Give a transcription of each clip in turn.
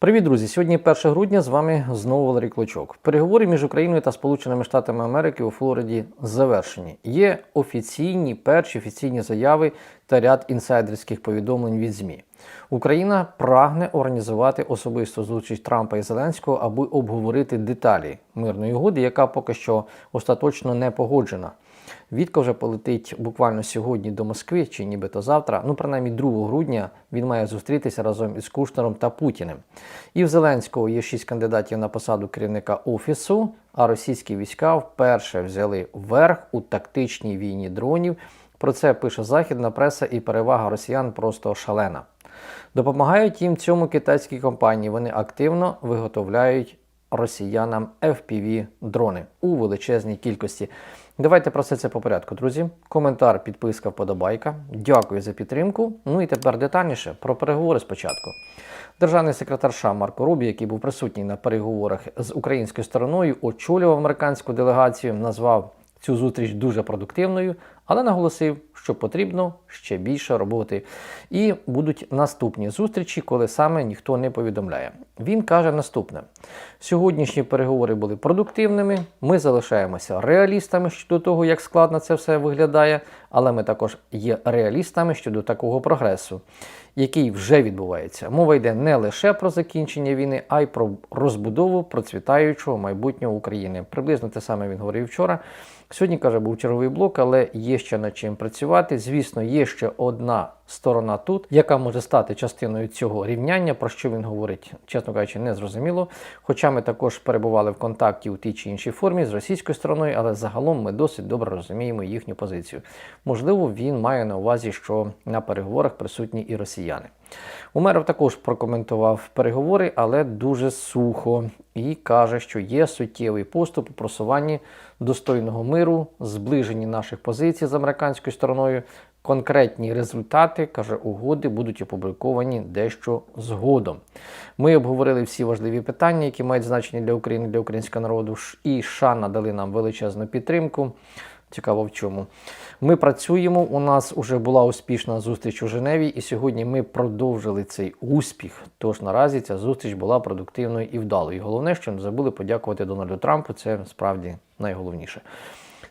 Привіт, друзі! Сьогодні 1 грудня з вами знову Валерій Клочок. Переговори між Україною та Сполученими Штатами Америки у Флориді завершені. Є офіційні перші офіційні заяви та ряд інсайдерських повідомлень від ЗМІ. Україна прагне організувати особисту зустріч Трампа і Зеленського, аби обговорити деталі мирної угоди, яка поки що остаточно не погоджена. Вітка вже полетить буквально сьогодні до Москви, чи нібито завтра. Ну, принаймні 2 грудня він має зустрітися разом із Кушнером та Путіним. І в Зеленського є шість кандидатів на посаду керівника офісу, а російські війська вперше взяли верх у тактичній війні дронів. Про це пише західна преса, і перевага росіян просто шалена. Допомагають їм цьому китайські компанії. Вони активно виготовляють росіянам fpv дрони у величезній кількості. Давайте про все це по порядку, друзі. Коментар, підписка, вподобайка. Дякую за підтримку. Ну і тепер детальніше про переговори спочатку. Державний секретар США Марко Рубі, який був присутній на переговорах з українською стороною, очолював американську делегацію, назвав цю зустріч дуже продуктивною, але наголосив, що потрібно ще більше роботи. І будуть наступні зустрічі, коли саме ніхто не повідомляє. Він каже наступне: сьогоднішні переговори були продуктивними. Ми залишаємося реалістами щодо того, як складно це все виглядає, але ми також є реалістами щодо такого прогресу, який вже відбувається. Мова йде не лише про закінчення війни, а й про розбудову процвітаючого майбутнього України. Приблизно те саме він говорив вчора. Сьогодні каже, був черговий блок, але є ще над чим працювати. Звісно, є ще одна сторона тут, яка може стати частиною цього рівняння, про що він говорить, чесно кажучи, не зрозуміло. Хоча ми також перебували в контакті у тій чи іншій формі з російською стороною, але загалом ми досить добре розуміємо їхню позицію. Можливо, він має на увазі, що на переговорах присутні і росіяни. Умеров також прокоментував переговори, але дуже сухо, і каже, що є суттєвий поступ у просуванні достойного миру, зближенні наших позицій з американською стороною. Конкретні результати, каже, угоди будуть опубліковані дещо згодом. Ми обговорили всі важливі питання, які мають значення для України, для українського народу. І США надали нам величезну підтримку. Цікаво в чому. Ми працюємо. У нас вже була успішна зустріч у Женеві, і сьогодні ми продовжили цей успіх. Тож наразі ця зустріч була продуктивною і вдалою. І головне, що не забули подякувати Дональду Трампу. Це справді найголовніше.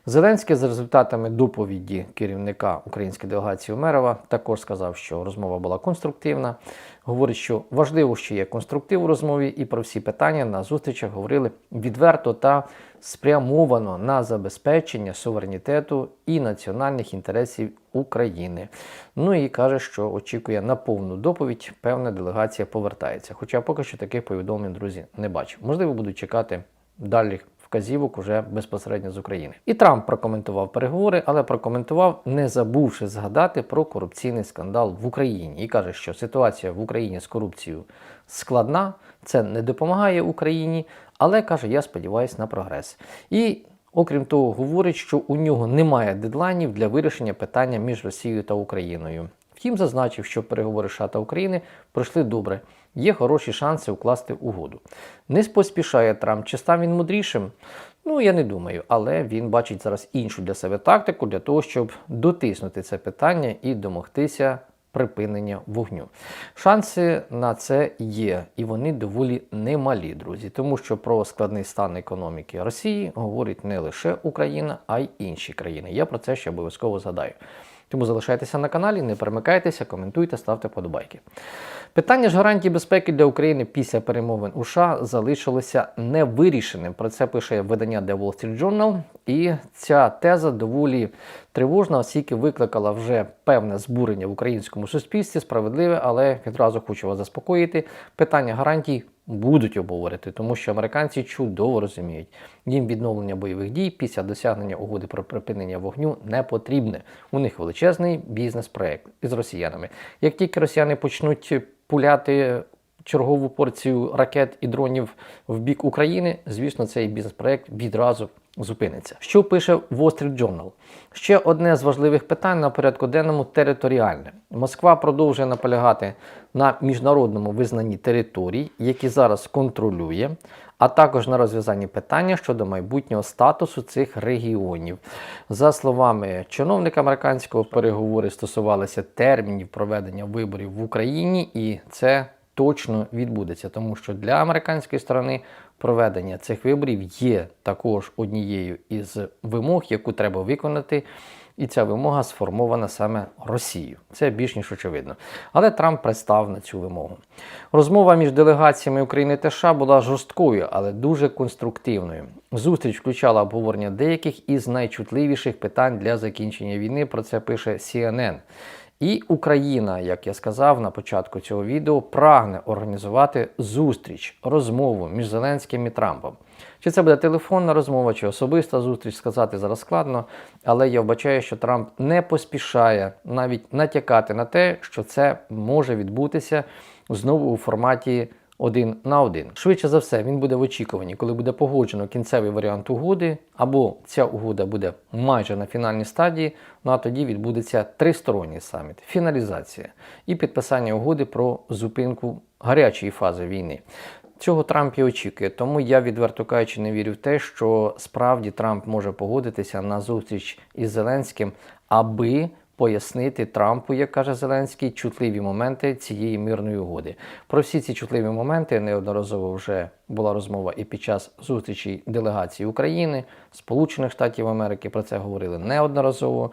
Зеленський за результатами доповіді керівника української делегації Умерова також сказав, що розмова була конструктивна. Говорить, що важливо, що є конструктив у розмові, і про всі питання на зустрічах говорили відверто та спрямовано на забезпечення суверенітету і національних інтересів України. Ну і каже, що очікує на повну доповідь. Певна делегація повертається. Хоча поки що таких повідомлень, друзі, не бачу. Можливо, будуть чекати далі вказівок уже безпосередньо з України. І Трамп прокоментував переговори, але прокоментував, не забувши згадати про корупційний скандал в Україні. І каже, що ситуація в Україні з корупцією складна, це не допомагає Україні, але каже, я сподіваюся на прогрес. І Окрім того, говорить, що у нього немає дедлайнів для вирішення питання між Росією та Україною. Втім, зазначив, що переговори США та України пройшли добре, є хороші шанси укласти угоду. Не поспішає Трамп, чи став він мудрішим? Ну, я не думаю, але він бачить зараз іншу для себе тактику для того, щоб дотиснути це питання і домогтися припинення вогню. Шанси на це є, і вони доволі немалі, друзі, тому що про складний стан економіки Росії говорить не лише Україна, а й інші країни. Я про це ще обов'язково згадаю. Тому залишайтеся на каналі, не перемикайтеся, коментуйте, ставте подобайки. Питання ж гарантій безпеки для України після перемовин у США залишилося невирішеним. Про це пише видання The Wall Street Journal. І ця теза доволі тривожна, оскільки викликала вже певне збурення в українському суспільстві, справедливе, але відразу хочу вас заспокоїти. Питання гарантій будуть обговорити, тому що американці чудово розуміють, їм відновлення бойових дій після досягнення угоди про припинення вогню не потрібне. У них величезний бізнес-проект із росіянами. Як тільки росіяни почнуть пуляти чергову порцію ракет і дронів в бік України, звісно, цей бізнес-проект відразу зупиниться. Що пише Wall Street Journal? Ще одне з важливих питань на порядку денному територіальне. Москва продовжує наполягати на міжнародному визнанні територій, які зараз контролює, а також на розв'язанні питання щодо майбутнього статусу цих регіонів. За словами чиновника американського, переговори стосувалися термінів проведення виборів в Україні, і це точно відбудеться, тому що для американської сторони проведення цих виборів є також однією із вимог, яку треба виконати. І ця вимога сформована саме Росією. Це більш ніж очевидно. Але Трамп пристав на цю вимогу. Розмова між делегаціями України та США була жорсткою, але дуже конструктивною. Зустріч включала обговорення деяких із найчутливіших питань для закінчення війни. Про це пише CNN. І Україна, як я сказав на початку цього відео, прагне організувати зустріч, розмову між Зеленським і Трампом. Чи це буде телефонна розмова, чи особиста зустріч, сказати зараз складно, але я вбачаю, що Трамп не поспішає навіть натякати на те, що це може відбутися знову у форматі один на один. Швидше за все, він буде в очікуванні, коли буде погоджено кінцевий варіант угоди, або ця угода буде майже на фінальній стадії. Ну а тоді відбудеться тристоронній саміт, фіналізація і підписання угоди про зупинку гарячої фази війни. Цього Трамп і очікує, тому я відверто кажучи, не вірю в те, що справді Трамп може погодитися на зустріч із Зеленським, аби пояснити Трампу, як каже Зеленський, чутливі моменти цієї мирної угоди. Про всі ці чутливі моменти неодноразово вже була розмова і під час зустрічі делегації України, Сполучених Штатів Америки. Про це говорили неодноразово.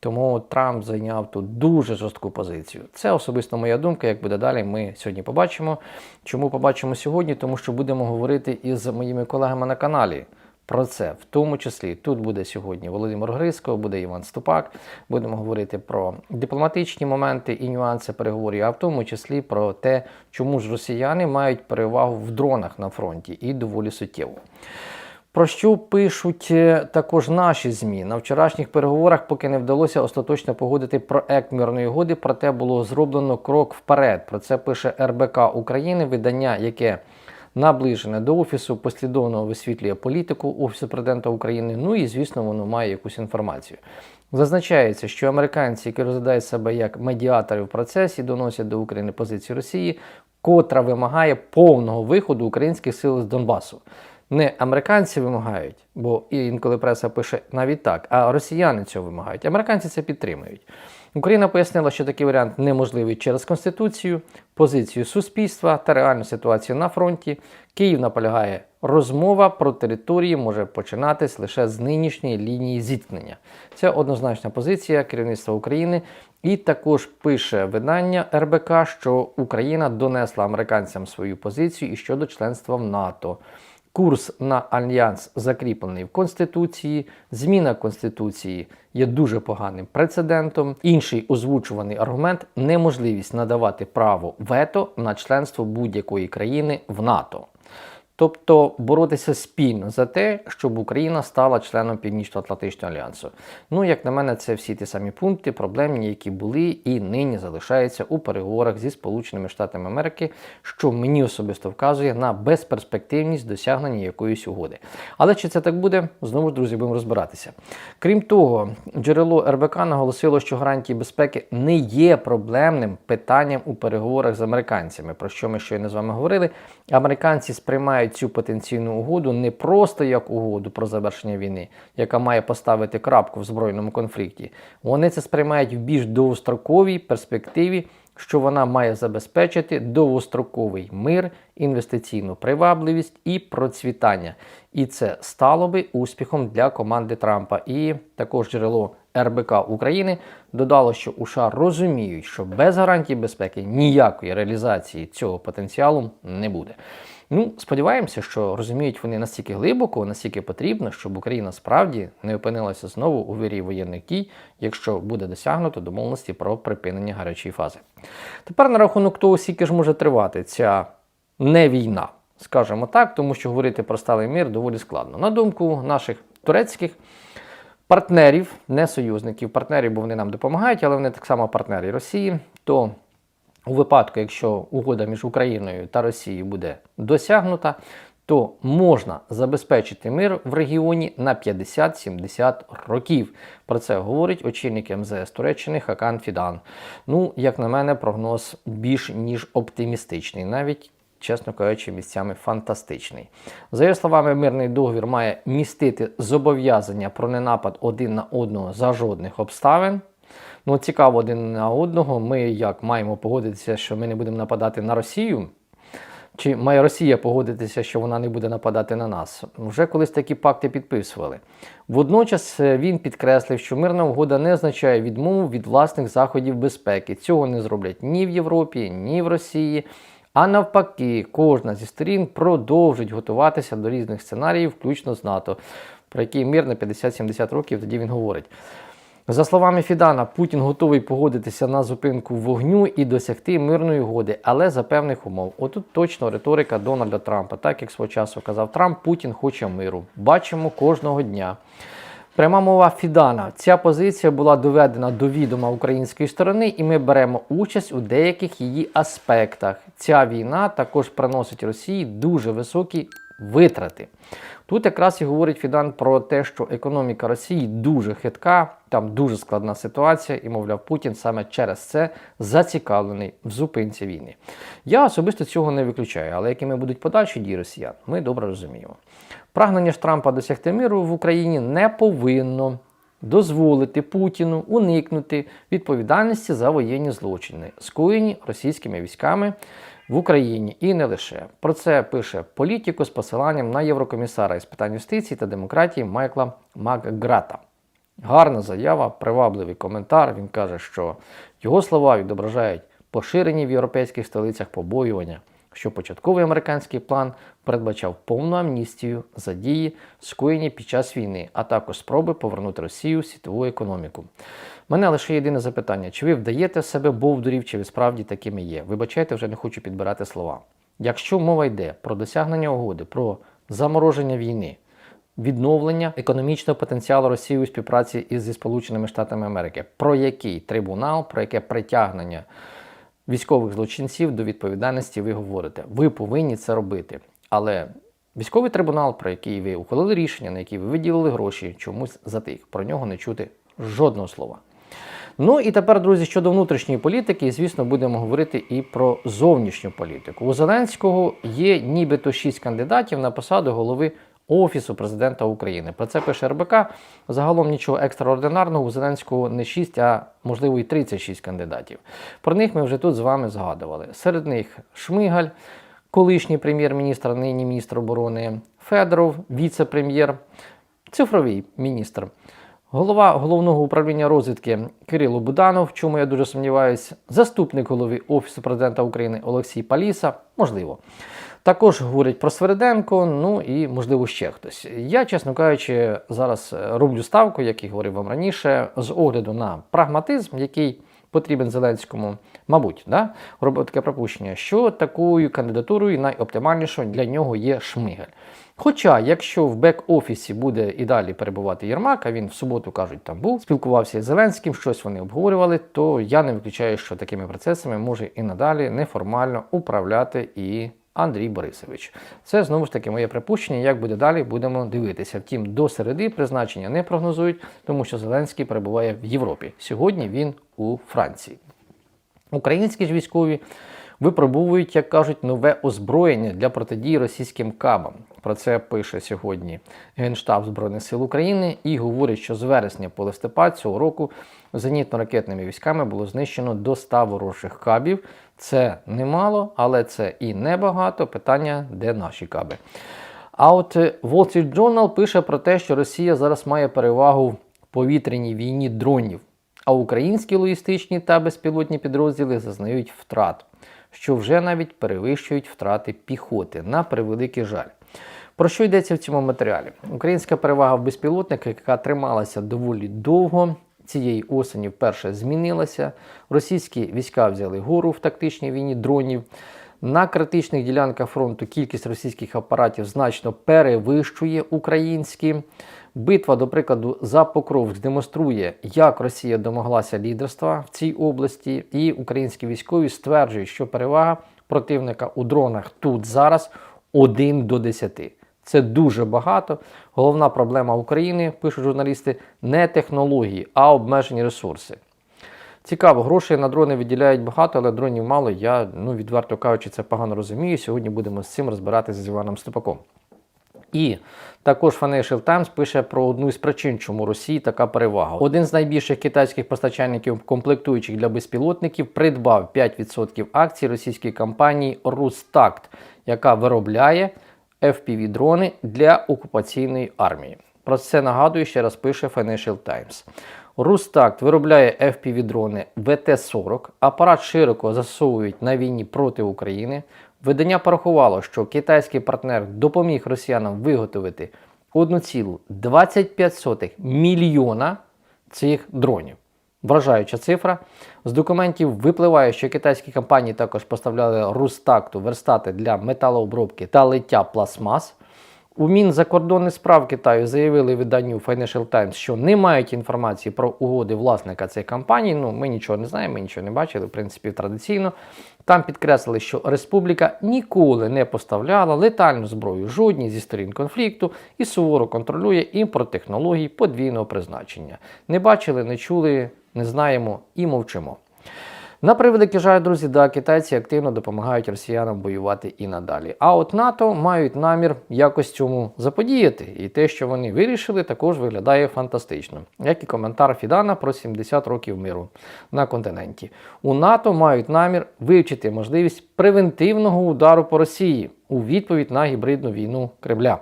Тому Трамп зайняв тут дуже жорстку позицію. Це особисто моя думка. Як буде далі, ми сьогодні побачимо. Чому побачимо сьогодні? Тому що будемо говорити із моїми колегами на каналі. Про це в тому числі тут буде сьогодні Володимир Гриско, буде Іван Ступак. Будемо говорити про дипломатичні моменти і нюанси переговорів, а в тому числі про те, чому ж росіяни мають перевагу в дронах на фронті і доволі суттєво. Про що пишуть е, також наші ЗМІ на вчорашніх переговорах, поки не вдалося остаточно погодити проект мирної угоди, проте було зроблено крок вперед. Про це пише РБК України, видання, яке наближене до офісу, послідовно висвітлює політику Офісу президента України. Ну і звісно, воно має якусь інформацію. Зазначається, що американці, які розглядають себе як медіатори в процесі, доносять до України позицію Росії, котра вимагає повного виходу українських сил з Донбасу. Не американці вимагають, бо інколи преса пише навіть так, а росіяни цього вимагають. Американці це підтримують. Україна пояснила, що такий варіант неможливий через Конституцію, позицію суспільства та реальну ситуацію на фронті. Київ наполягає, розмова про території може починатись лише з нинішньої лінії зіткнення. Це однозначна позиція керівництва України. І також пише видання РБК, що Україна донесла американцям свою позицію і щодо членства в НАТО. Курс на альянс закріплений в Конституції. Зміна Конституції є дуже поганим прецедентом. Інший озвучуваний аргумент неможливість надавати право вето на членство будь-якої країни в НАТО. Тобто боротися спільно за те, щоб Україна стала членом Північно-Атлантичного альянсу. Ну, як на мене, це всі ті самі пункти, проблемні, які були і нині залишаються у переговорах зі Сполученими Штатами Америки, що мені особисто вказує на безперспективність досягнення якоїсь угоди. Але чи це так буде, знову ж друзі, будемо розбиратися. Крім того, джерело РБК наголосило, що гарантії безпеки не є проблемним питанням у переговорах з американцями, про що ми щойно з вами говорили. Американці сприймають цю потенційну угоду не просто як угоду про завершення війни, яка має поставити крапку в збройному конфлікті. Вони це сприймають в більш довгостроковій перспективі, що вона має забезпечити довгостроковий мир, інвестиційну привабливість і процвітання. І це стало би успіхом для команди Трампа. І також джерело РБК України додало, що США розуміють, що без гарантій безпеки ніякої реалізації цього потенціалу не буде. Ну, сподіваємося, що розуміють вони настільки глибоко, настільки потрібно, щоб Україна справді не опинилася знову у вирі воєнних дій, якщо буде досягнуто домовленості про припинення гарячої фази. Тепер на рахунок того, скільки ж може тривати ця не війна, скажімо так, тому що говорити про сталий мир доволі складно. На думку наших турецьких. Партнерів, не союзників, партнерів, бо вони нам допомагають, але вони так само партнери Росії. То у випадку, якщо угода між Україною та Росією буде досягнута, то можна забезпечити мир в регіоні на 50-70 років. Про це говорить очільник МЗС Туреччини Хакан Фідан. Ну, як на мене, прогноз більш ніж оптимістичний, навіть. Чесно кажучи, місцями фантастичний. За його словами, мирний договір має містити зобов'язання про ненапад один на одного за жодних обставин. Ну, цікаво один на одного. Ми як маємо погодитися, що ми не будемо нападати на Росію. Чи має Росія погодитися, що вона не буде нападати на нас? Вже колись такі пакти підписували. Водночас е, він підкреслив, що мирна угода не означає відмову від власних заходів безпеки. Цього не зроблять ні в Європі, ні в Росії. А навпаки, кожна зі сторін продовжить готуватися до різних сценаріїв, включно з НАТО, про який мир на 50-70 років тоді він говорить. За словами Фідана, Путін готовий погодитися на зупинку вогню і досягти мирної угоди, але за певних умов. Отут точно риторика Дональда Трампа. Так як свого часу казав Трамп, Путін хоче миру. Бачимо кожного дня. Пряма мова Фідана. Ця позиція була доведена до відома української сторони, і ми беремо участь у деяких її аспектах. Ця війна також приносить Росії дуже високі витрати. Тут якраз і говорить Фідан про те, що економіка Росії дуже хитка, там дуже складна ситуація, і, мовляв, Путін саме через це зацікавлений в зупинці війни. Я особисто цього не виключаю, але якими будуть подальші дії росіян, ми добре розуміємо. Прагнення ж Трампа досягти миру в Україні не повинно дозволити Путіну уникнути відповідальності за воєнні злочини, скоєні російськими військами в Україні і не лише. Про це пише політику з посиланням на єврокомісара із питань юстиції та демократії Майкла Макграта. Гарна заява, привабливий коментар. Він каже, що його слова відображають поширені в європейських столицях побоювання, що початковий американський план передбачав повну амністію за дії, скоєні під час війни, а також спроби повернути Росію в світову економіку. Мене лише єдине запитання: чи ви вдаєте себе бовдурів, чи ви справді такими є? Вибачайте, вже не хочу підбирати слова. Якщо мова йде про досягнення угоди, про замороження війни, відновлення економічного потенціалу Росії у співпраці із Сполученими Штатами Америки, про який трибунал, про яке притягнення військових злочинців до відповідальності ви говорите. Ви повинні це робити. Але військовий трибунал, про який ви ухвалили рішення, на який ви виділили гроші, чомусь затих. Про нього не чути жодного слова. Ну і тепер, друзі, щодо внутрішньої політики, звісно, будемо говорити і про зовнішню політику. У Зеленського є нібито шість кандидатів на посаду голови Офісу президента України. Про це пише РБК. Загалом нічого екстраординарного у Зеленського не 6, а можливо і 36 кандидатів. Про них ми вже тут з вами згадували. Серед них Шмигаль, колишній прем'єр-міністр, нині міністр оборони, Федоров, віце-прем'єр, цифровий міністр. Голова головного управління розвідки Кирило Буданов, чому я дуже сумніваюся, заступник голови Офісу президента України Олексій Паліса, можливо. Також говорять про Свериденко, ну і можливо ще хтось. Я, чесно кажучи, зараз роблю ставку, як і говорив вам раніше, з огляду на прагматизм, який потрібен Зеленському, мабуть, да? робити таке пропущення, що такою кандидатурою найоптимальнішою для нього є Шмигель. Хоча, якщо в бек-офісі буде і далі перебувати Єрмак, а він в суботу кажуть, там був, спілкувався з Зеленським, щось вони обговорювали, то я не виключаю, що такими процесами може і надалі неформально управляти і. Андрій Борисович. Це знову ж таки моє припущення. Як буде далі, будемо дивитися. Втім, до середи призначення не прогнозують, тому що Зеленський перебуває в Європі. Сьогодні він у Франції. Українські ж військові випробовують, як кажуть, нове озброєння для протидії російським кабам. Про це пише сьогодні Генштаб Збройних сил України і говорить, що з вересня по листопад цього року зенітно-ракетними військами було знищено до 100 ворожих кабів. Це немало, але це і небагато. Питання, де наші каби. А от Wall Street Journal пише про те, що Росія зараз має перевагу в повітряній війні дронів, а українські логістичні та безпілотні підрозділи зазнають втрат, що вже навіть перевищують втрати піхоти на превеликий жаль. Про що йдеться в цьому матеріалі? Українська перевага в безпілотниках, яка трималася доволі довго, цієї осені вперше змінилася. Російські війська взяли гору в тактичній війні дронів. На критичних ділянках фронту кількість російських апаратів значно перевищує українські. Битва, до прикладу, за Покровськ демонструє, як Росія домоглася лідерства в цій області, і українські військові стверджують, що перевага противника у дронах тут зараз 1 до 10. Це дуже багато. Головна проблема України, пишуть журналісти, не технології, а обмежені ресурси. Цікаво, грошей на дрони виділяють багато, але дронів мало. Я, ну, відверто кажучи, це погано розумію. Сьогодні будемо з цим розбиратися з Іваном Степаком. І також Financial Times пише про одну із причин, чому Росії така перевага. Один з найбільших китайських постачальників комплектуючих для безпілотників придбав 5% акцій російської компанії Рустакт, яка виробляє FPV-дрони для окупаційної армії. Про це нагадую, ще раз пише Financial Times. Рустакт виробляє FPV-дрони ВТ-40. Апарат широко засовують на війні проти України. Видання порахувало, що китайський партнер допоміг росіянам виготовити 1,25 мільйона цих дронів. Вражаюча цифра. З документів випливає, що китайські компанії також поставляли Рустакту верстати для металообробки та лиття пластмас. У Мінзакордонних справ Китаю заявили виданню Financial Times, що не мають інформації про угоди власника цих компаній. Ну, ми нічого не знаємо, ми нічого не бачили, в принципі, традиційно. Там підкреслили, що республіка ніколи не поставляла летальну зброю жодній зі сторін конфлікту і суворо контролює імпорт технологій подвійного призначення. Не бачили, не чули, не знаємо і мовчимо. На превеликий жаль, друзі, да, китайці активно допомагають росіянам воювати і надалі. А от НАТО мають намір якось цьому заподіяти. І те, що вони вирішили, також виглядає фантастично. Як і коментар Фідана про 70 років миру на континенті. У НАТО мають намір вивчити можливість превентивного удару по Росії у відповідь на гібридну війну Кремля.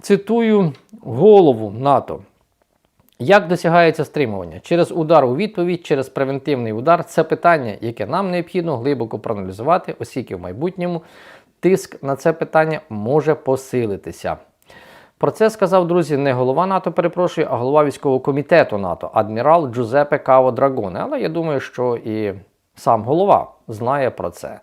Цитую голову НАТО. Як досягається стримування? Через удар у відповідь, через превентивний удар це питання, яке нам необхідно глибоко проаналізувати, оскільки в майбутньому тиск на це питання може посилитися. Про це сказав, друзі, не голова НАТО, перепрошую, а голова військового комітету НАТО, адмірал Джузепе Каво Драгоне. Але я думаю, що і сам голова знає про це.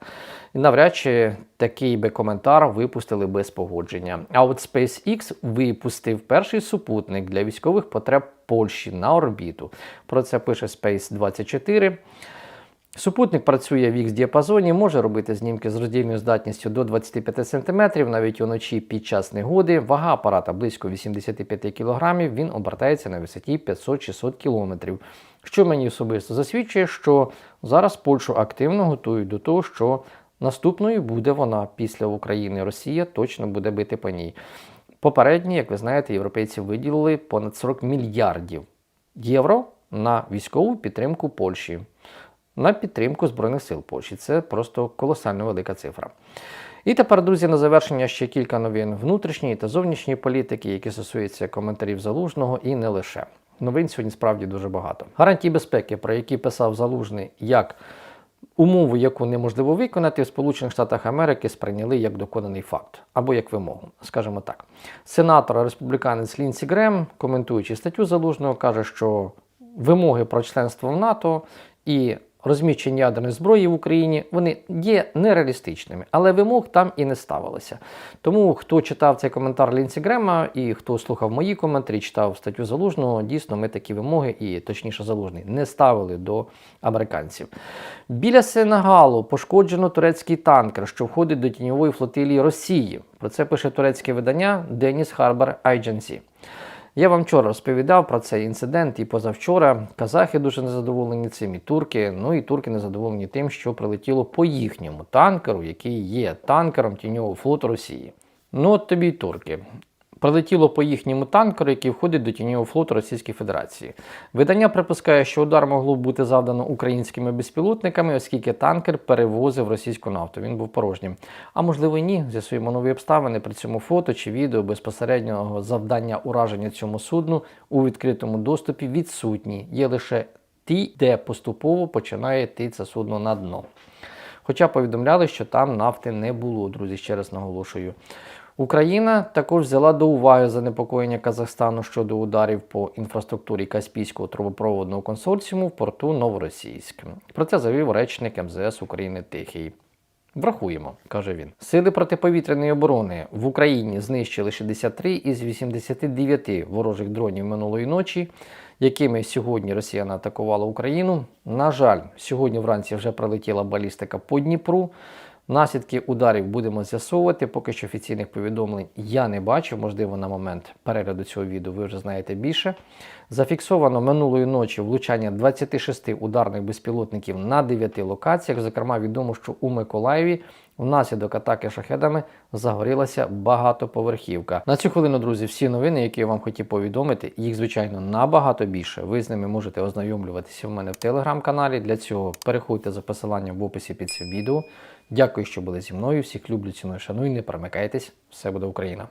І навряд чи такий би коментар випустили без погодження. А от SpaceX випустив перший супутник для військових потреб Польщі на орбіту. Про це пише Space 24. Супутник працює в X-діапазоні, може робити знімки з роздільною здатністю до 25 см, навіть уночі під час негоди. Вага апарата близько 85 кг, він обертається на висоті 500-600 км. Що мені особисто засвідчує, що зараз Польщу активно готують до того, що наступною буде вона після України. Росія точно буде бити по ній. Попередні, як ви знаєте, європейці виділили понад 40 мільярдів євро на військову підтримку Польщі на підтримку Збройних сил Польщі. Це просто колосально велика цифра. І тепер, друзі, на завершення ще кілька новин внутрішньої та зовнішньої політики, які стосуються коментарів залужного і не лише. Новин сьогодні справді дуже багато. Гарантії безпеки, про які писав Залужний, як умову, яку неможливо виконати, в Сполучених Штатах Америки сприйняли як доконаний факт або як вимогу, скажімо так. Сенатор республіканець Лінсі Грем, коментуючи статтю залужного, каже, що вимоги про членство в НАТО і розміщення ядерної зброї в Україні вони є нереалістичними, але вимог там і не ставилося. Тому хто читав цей коментар Лінсі Грема і хто слухав мої коментарі, читав статтю залужного, дійсно ми такі вимоги, і точніше залужний, не ставили до американців. Біля Сенегалу пошкоджено турецький танкер, що входить до тіньової флотилії Росії. Про це пише турецьке видання Деніс Харбор Agency. Я вам вчора розповідав про цей інцидент і позавчора. Казахи дуже незадоволені цим, і турки. Ну і турки незадоволені тим, що прилетіло по їхньому танкеру, який є танкером тіньового флоту Росії. Ну от тобі й турки. Прилетіло по їхньому танкеру, який входить до тіньового флоту Російської Федерації. Видання припускає, що удар могло бути завдано українськими безпілотниками, оскільки танкер перевозив російську нафту. Він був порожнім. А можливо, ні. З'ясуємо нові обставини при цьому фото чи відео безпосереднього завдання ураження цьому судну у відкритому доступі відсутні. Є лише ті, де поступово починає йти це судно на дно. Хоча повідомляли, що там нафти не було, друзі, ще раз наголошую. Україна також взяла до уваги занепокоєння Казахстану щодо ударів по інфраструктурі Каспійського трубопроводного консорціуму в порту Новоросійськ. Про це завів речник МЗС України Тихий. Врахуємо, каже він. Сили протиповітряної оборони в Україні знищили 63 із 89 ворожих дронів минулої ночі, якими сьогодні Росіяна атакувала Україну. На жаль, сьогодні вранці вже прилетіла балістика по Дніпру. Наслідки ударів будемо з'ясовувати. Поки що офіційних повідомлень я не бачу. Можливо, на момент перегляду цього відео ви вже знаєте більше. Зафіксовано минулої ночі влучання 26 ударних безпілотників на 9 локаціях. Зокрема, відомо, що у Миколаєві внаслідок атаки шахедами загорілася багатоповерхівка. На цю хвилину, друзі, всі новини, які я вам хотів повідомити, їх звичайно набагато більше. Ви з ними можете ознайомлюватися в мене в телеграм-каналі. Для цього переходьте за посиланням в описі під цим відео. Дякую, що були зі мною. Всіх люблю, ціную, шаную. Не перемикайтесь. Все буде Україна.